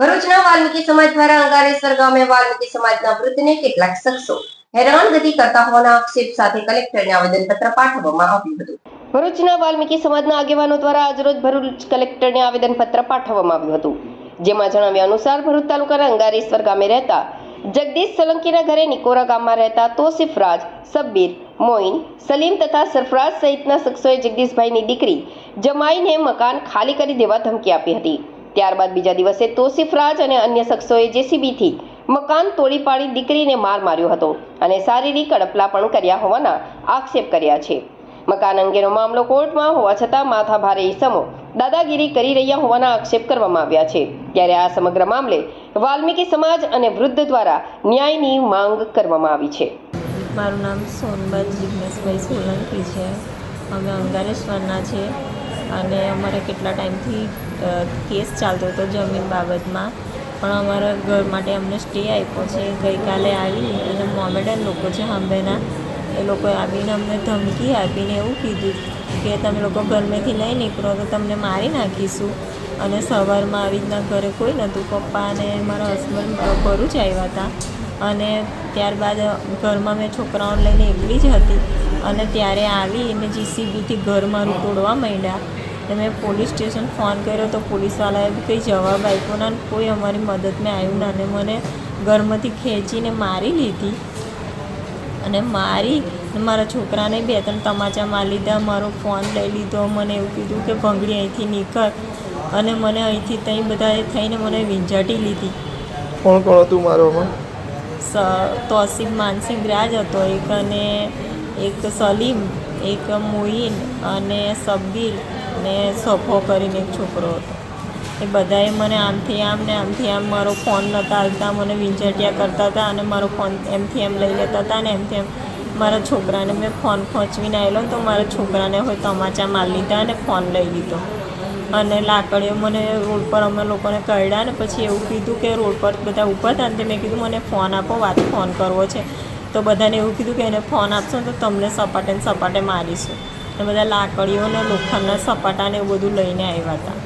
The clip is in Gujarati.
ભરૂચના વાલ્મીકી સમાજ દ્વારા અંગારેશ્વર ગામે વાલ્મીકી સમાજના વૃદ્ધને કેટલાક શખ્સો હેરાનગતિ કરતા હોવાના આક્ષેપ સાથે કલેક્ટરને આવેદનપત્ર પાઠવવામાં આવ્યું હતું. ભરૂચના વાલ્મીકી સમાજના આગેવાનો દ્વારા આજરોજ ભરૂચ કલેક્ટરને આવેદનપત્ર પાઠવવામાં આવ્યું હતું. જેમાં જણાવ્યા અનુસાર ભરૂચ તાલુકાના અંગારેશ્વર ગામે રહેતા જગદીશ સોલંકીના ઘરે નિકોરા ગામમાં રહેતા તોસિફ રાજ, સબ્બીર મોઇન સલીમ તથા સરફરાજ સહિતના શખ્સોએ જગદીશભાઈની દીકરી જમાઈને મકાન ખાલી કરી દેવા ધમકી આપી હતી. ત્યારબાદ બીજા દિવસે તોસીફરાજ અને અન્ય શખ્સોએ જેસીબીથી મકાન તોડી પાડી દીકરીને માર માર્યો હતો અને શારીરિક અડપલા પણ કર્યા હોવાના આક્ષેપ કર્યા છે. મકાન અંગેનો મામલો કોર્ટમાં હોવા છતાં માથાભારે ઈસમો દાદાગીરી કરી રહ્યા હોવાના આક્ષેપ કરવામાં આવ્યા છે. ત્યારે આ સમગ્ર મામલે વાલ્મીકી સમાજ અને વૃદ્ધ દ્વારા ન્યાયની માંગ કરવામાં આવી છે. મારું નામ સોનબાઈ જિગ્નેશભાઈ સોલંકી છે. અમે અંગારેશ્વરના છે અને અમારે કેટલા ટાઈમથી કેસ ચાલતો હતો જમીન બાબતમાં. પણ અમારા ઘર માટે અમને સ્ટે આપ્યો છે. ગઈકાલે આવી અને મોમેડન લોકો છે હાંભેના, એ લોકોએ આવીને અમને ધમકી આપીને એવું કીધું કે તમે લોકો ગરમેથી લઈ નીકળો, તો તમને મારી નાખીશું. અને સવારમાં આવી રીતના ઘરે કોઈ નહોતું. પપ્પા અને મારા હસબન્ડ ભરૂચ આવ્યા હતા. અને ત્યારબાદ ઘરમાં મેં છોકરાઓને લઈને એકલી જ હતી. અને ત્યારે આવી મેં જીસીબીથી ઘર મારું તોડવા માંડ્યા. અને મેં પોલીસ સ્ટેશન ફોન કર્યો તો પોલીસવાળાએ બી કંઈ જવાબ આપ્યો ના કોઈ અમારી મદદમાં આવ્યું ના અને મને ઘરમાંથી ખેંચીને મારી લીધી. અને મારી મારા છોકરાને બે ત્રણ તમાચા મારી લીધા મારો ફોન લઈ લીધો મને એવું કીધું કે ભંગડી અહીંથી નીકળ. અને મને અહીંથી ત્યાં બધાએ થઈને મને વીંઝાટી લીધી. કોણ કોણ હતું મારોમાં સ તોસીફ માનસિંહ રાજ હતો એક અને એક સલીમ એક મોઈન અને સબ્બીર ને સફો કરીને એક છોકરો હતો. એ બધાએ મને આમથી આમ ને આમથી આમ મારો ફોન નહોતા હાલતા, મને વીંઝાટિયા કરતા હતા અને મારો ફોન એમથી એમ લઈ લેતા હતા ને એમથી એમ મારા છોકરાને મેં ફોન ખોંચવીને આવેલો તો મારા છોકરાને હોય તમાચા માર લીધા અને ફોન લઈ લીધો. અને લાકડીઓ મને રોડ પર અમે લોકોને કરડ્યા ને પછી એવું કીધું કે રોડ પર બધા ઊભા હતા ને મેં કીધું મને ફોન આપો, વાત ફોન કરવો છે. તો બધાને એવું કીધું કે એને ફોન આપશો તો તમને સપાટે ને સપાટે મારીશું. અને બધા લાકડીઓ ને લોખંડના સપાટા ને એવું બધું લઈને આવ્યા હતા.